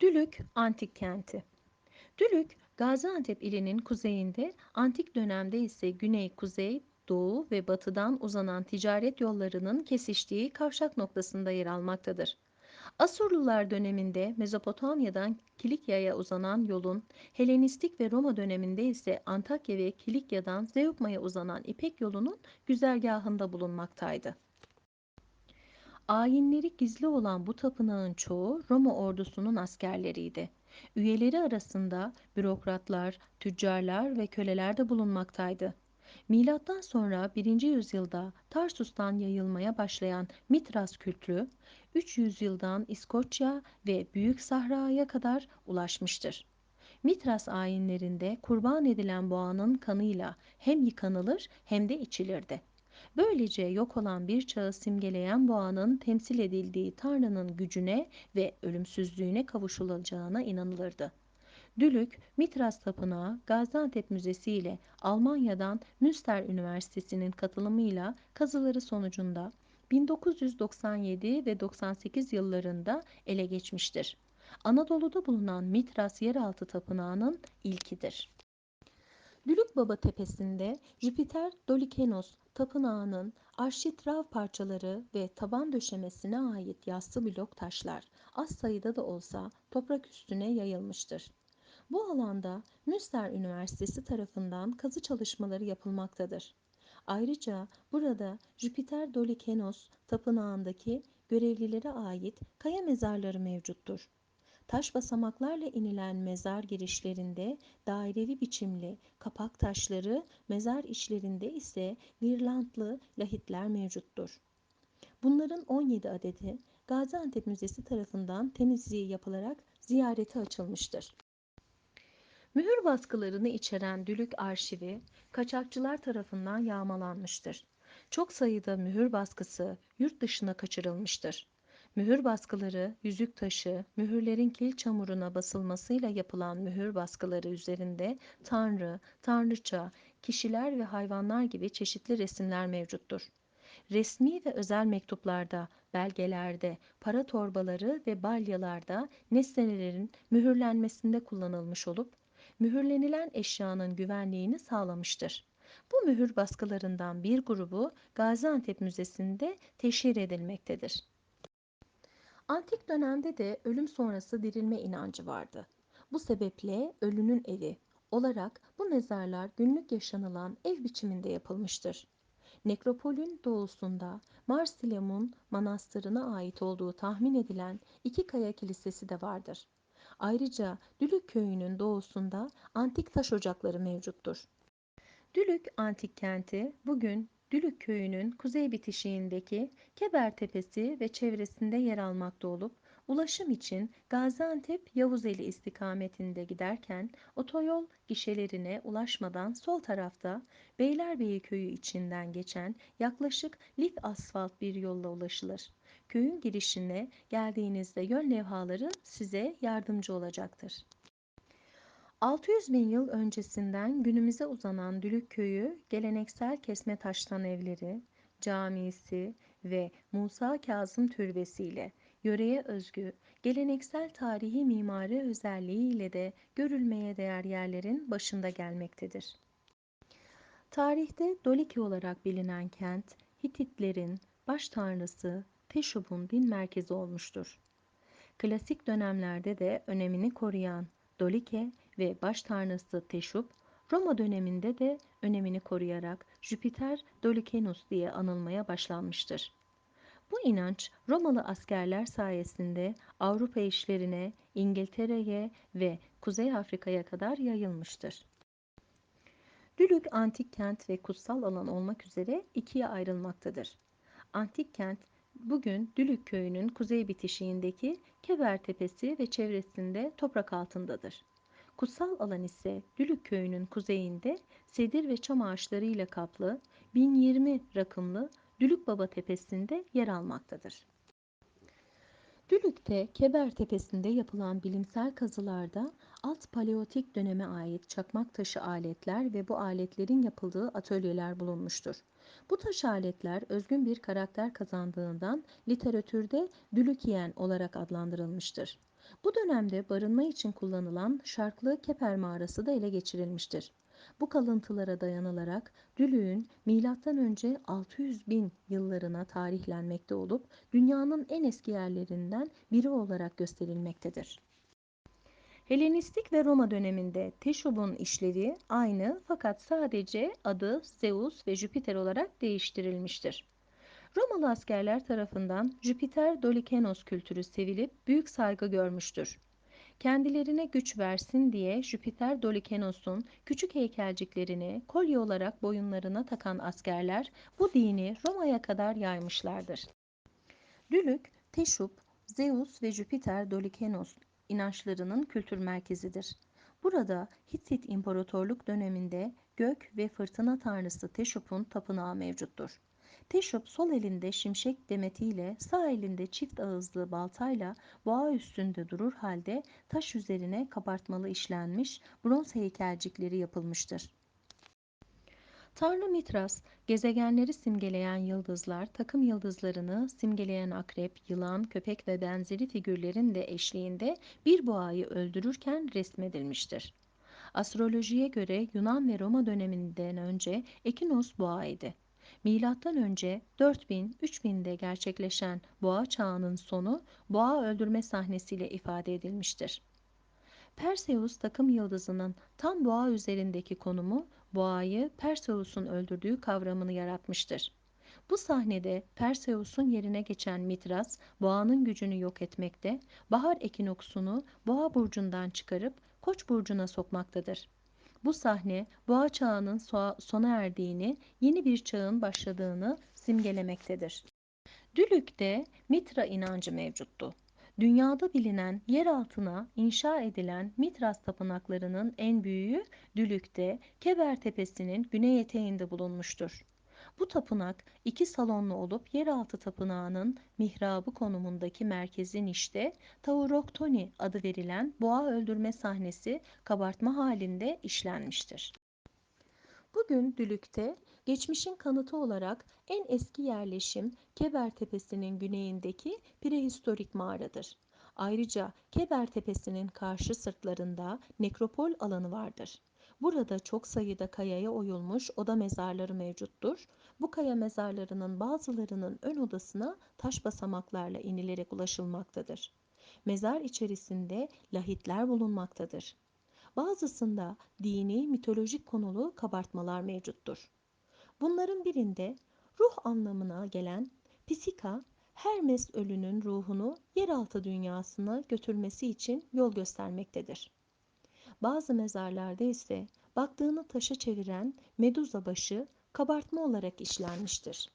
Dülük Antik Kenti Dülük, Gaziantep ilinin kuzeyinde, antik dönemde ise güney-kuzey, doğu ve batıdan uzanan ticaret yollarının kesiştiği kavşak noktasında yer almaktadır. Asurlular döneminde Mezopotamya'dan Kilikya'ya uzanan yolun, Helenistik ve Roma döneminde ise Antakya ve Kilikya'dan Zeugma'ya uzanan İpek yolunun güzergahında bulunmaktaydı. Ayinleri gizli olan bu tapınağın çoğu Roma ordusunun askerleriydi. Üyeleri arasında bürokratlar, tüccarlar ve köleler de bulunmaktaydı. Milattan sonra 1. yüzyılda Tarsus'tan yayılmaya başlayan Mitras kültürü 3 yüzyıldan İskoçya ve Büyük Sahra'ya kadar ulaşmıştır. Mitras ayinlerinde kurban edilen boğanın kanıyla hem yıkanılır hem de içilirdi. Böylece yok olan bir çağı simgeleyen boğanın temsil edildiği Tanrı'nın gücüne ve ölümsüzlüğüne kavuşulacağına inanılırdı. Dülük, Mitras Tapınağı, Gaziantep Müzesi ile Almanya'dan Münster Üniversitesi'nin katılımıyla kazıları sonucunda 1997 ve 98 yıllarında ele geçmiştir. Anadolu'da bulunan Mitras Yeraltı Tapınağı'nın ilkidir. Dülük Baba Tepesi'nde Jüpiter Dolikenos tapınağının arşitrav parçaları ve taban döşemesine ait yassı blok taşlar az sayıda da olsa toprak üstüne yayılmıştır. Bu alanda Münster Üniversitesi tarafından kazı çalışmaları yapılmaktadır. Ayrıca burada Jüpiter Dolikenos tapınağındaki görevlilere ait kaya mezarları mevcuttur. Taş basamaklarla inilen mezar girişlerinde dairevi biçimli kapak taşları, mezar içlerinde ise girlandlı lahitler mevcuttur. Bunların 17 adeti Gaziantep Müzesi tarafından temizliği yapılarak ziyarete açılmıştır. Mühür baskılarını içeren Dülük arşivi kaçakçılar tarafından yağmalanmıştır. Çok sayıda mühür baskısı yurt dışına kaçırılmıştır. Mühür baskıları, yüzük taşı, mühürlerin kil çamuruna basılmasıyla yapılan mühür baskıları üzerinde tanrı, tanrıça, kişiler ve hayvanlar gibi çeşitli resimler mevcuttur. Resmi ve özel mektuplarda, belgelerde, para torbaları ve balyalarda nesnelerin mühürlenmesinde kullanılmış olup, mühürlenilen eşyanın güvenliğini sağlamıştır. Bu mühür baskılarından bir grubu Gaziantep Müzesi'nde teşhir edilmektedir. Antik dönemde de ölüm sonrası dirilme inancı vardı. Bu sebeple ölünün evi olarak bu mezarlar günlük yaşanılan ev biçiminde yapılmıştır. Nekropolün doğusunda Marsilemun Manastırı'na ait olduğu tahmin edilen iki kaya kilisesi de vardır. Ayrıca Dülük köyünün doğusunda antik taş ocakları mevcuttur. Dülük antik kenti bugün Dülük köyünün kuzey bitişiğindeki Keber Tepesi ve çevresinde yer almakta olup ulaşım için Gaziantep Yavuzeli istikametinde giderken otoyol gişelerine ulaşmadan sol tarafta Beylerbeyi köyü içinden geçen yaklaşık lif asfalt bir yolla ulaşılır. Köyün girişine geldiğinizde yön levhaları size yardımcı olacaktır. 600 bin yıl öncesinden günümüze uzanan Dülük Köyü geleneksel kesme taştan evleri, camisi ve Musa Kazım türbesiyle yöreye özgü geleneksel tarihi mimari özelliğiyle de görülmeye değer yerlerin başında gelmektedir. Tarihte Doliki olarak bilinen kent, Hititlerin baş tanrısı Teşub'un din merkezi olmuştur. Klasik dönemlerde de önemini koruyan Dolike ve baş tanrısı Teşub, Roma döneminde de önemini koruyarak Jüpiter Dolikenus diye anılmaya başlanmıştır. Bu inanç Romalı askerler sayesinde Avrupa işlerine, İngiltere'ye ve Kuzey Afrika'ya kadar yayılmıştır. Dülük antik kent ve kutsal alan olmak üzere ikiye ayrılmaktadır. Antik kent bugün Dülük köyünün kuzey bitişiğindeki Keber Tepesi ve çevresinde toprak altındadır. Kutsal alan ise Dülük köyünün kuzeyinde sedir ve çam ağaçlarıyla kaplı 1020 rakımlı Dülük Baba Tepesi'nde yer almaktadır. Dülük'te Keber Tepesi'nde yapılan bilimsel kazılarda alt paleolitik döneme ait çakmak taşı aletler ve bu aletlerin yapıldığı atölyeler bulunmuştur. Bu taş aletler özgün bir karakter kazandığından literatürde Dülükyen olarak adlandırılmıştır. Bu dönemde barınma için kullanılan Şarklı Keper mağarası da ele geçirilmiştir. Bu kalıntılara dayanılarak Dülüğün M.Ö. 600 bin yıllarına tarihlenmekte olup dünyanın en eski yerlerinden biri olarak gösterilmektedir. Helenistik ve Roma döneminde Teşub'un işlevi aynı fakat sadece adı Zeus ve Jüpiter olarak değiştirilmiştir. Romalı askerler tarafından Jüpiter Dolikenos kültürü sevilip büyük saygı görmüştür. Kendilerine güç versin diye Jüpiter Dolikenos'un küçük heykelciklerini kolye olarak boyunlarına takan askerler bu dini Roma'ya kadar yaymışlardır. Dülük, Teşub, Zeus ve Jüpiter Dolikenos inançlarının kültür merkezidir. Burada Hittit İmparatorluk döneminde gök ve fırtına tanrısı Teşup'un tapınağı mevcuttur. Teşup sol elinde şimşek demetiyle sağ elinde çift ağızlı baltayla boğa üstünde durur halde taş üzerine kabartmalı işlenmiş bronz heykelcikleri yapılmıştır. Tanrı Mitras, gezegenleri simgeleyen yıldızlar, takım yıldızlarını simgeleyen akrep, yılan, köpek ve benzeri figürlerin de eşliğinde bir boğayı öldürürken resmedilmiştir. Astrolojiye göre Yunan ve Roma döneminden önce Ekinos boğaydı. Milattan önce 4000-3000'de gerçekleşen boğa çağının sonu boğa öldürme sahnesiyle ifade edilmiştir. Perseus takım yıldızının tam boğa üzerindeki konumu boğayı Perseus'un öldürdüğü kavramını yaratmıştır. Bu sahnede Perseus'un yerine geçen Mitras, boğanın gücünü yok etmekte, bahar ekinoksunu boğa burcundan çıkarıp koç burcuna sokmaktadır. Bu sahne boğa çağının sona erdiğini, yeni bir çağın başladığını simgelemektedir. Dülük'te Mitra inancı mevcuttu. Dünyada bilinen yer altına inşa edilen Mitras tapınaklarının en büyüğü Dülük'te Keber Tepesi'nin güney eteğinde bulunmuştur. Bu tapınak iki salonlu olup yeraltı tapınağının mihrabı konumundaki merkezin işte Tauroktoni adı verilen boğa öldürme sahnesi kabartma halinde işlenmiştir. Bugün Dülük'te geçmişin kanıtı olarak en eski yerleşim Keber Tepesi'nin güneyindeki prehistorik mağaradır. Ayrıca Keber Tepesi'nin karşı sırtlarında nekropol alanı vardır. Burada çok sayıda kayaya oyulmuş oda mezarları mevcuttur. Bu kaya mezarlarının bazılarının ön odasına taş basamaklarla inilerek ulaşılmaktadır. Mezar içerisinde lahitler bulunmaktadır. Bazısında dini, mitolojik konulu kabartmalar mevcuttur. Bunların birinde ruh anlamına gelen Pisika, Hermes ölünün ruhunu yeraltı dünyasına götürmesi için yol göstermektedir. Bazı mezarlarda ise baktığını taşa çeviren meduza başı kabartma olarak işlenmiştir.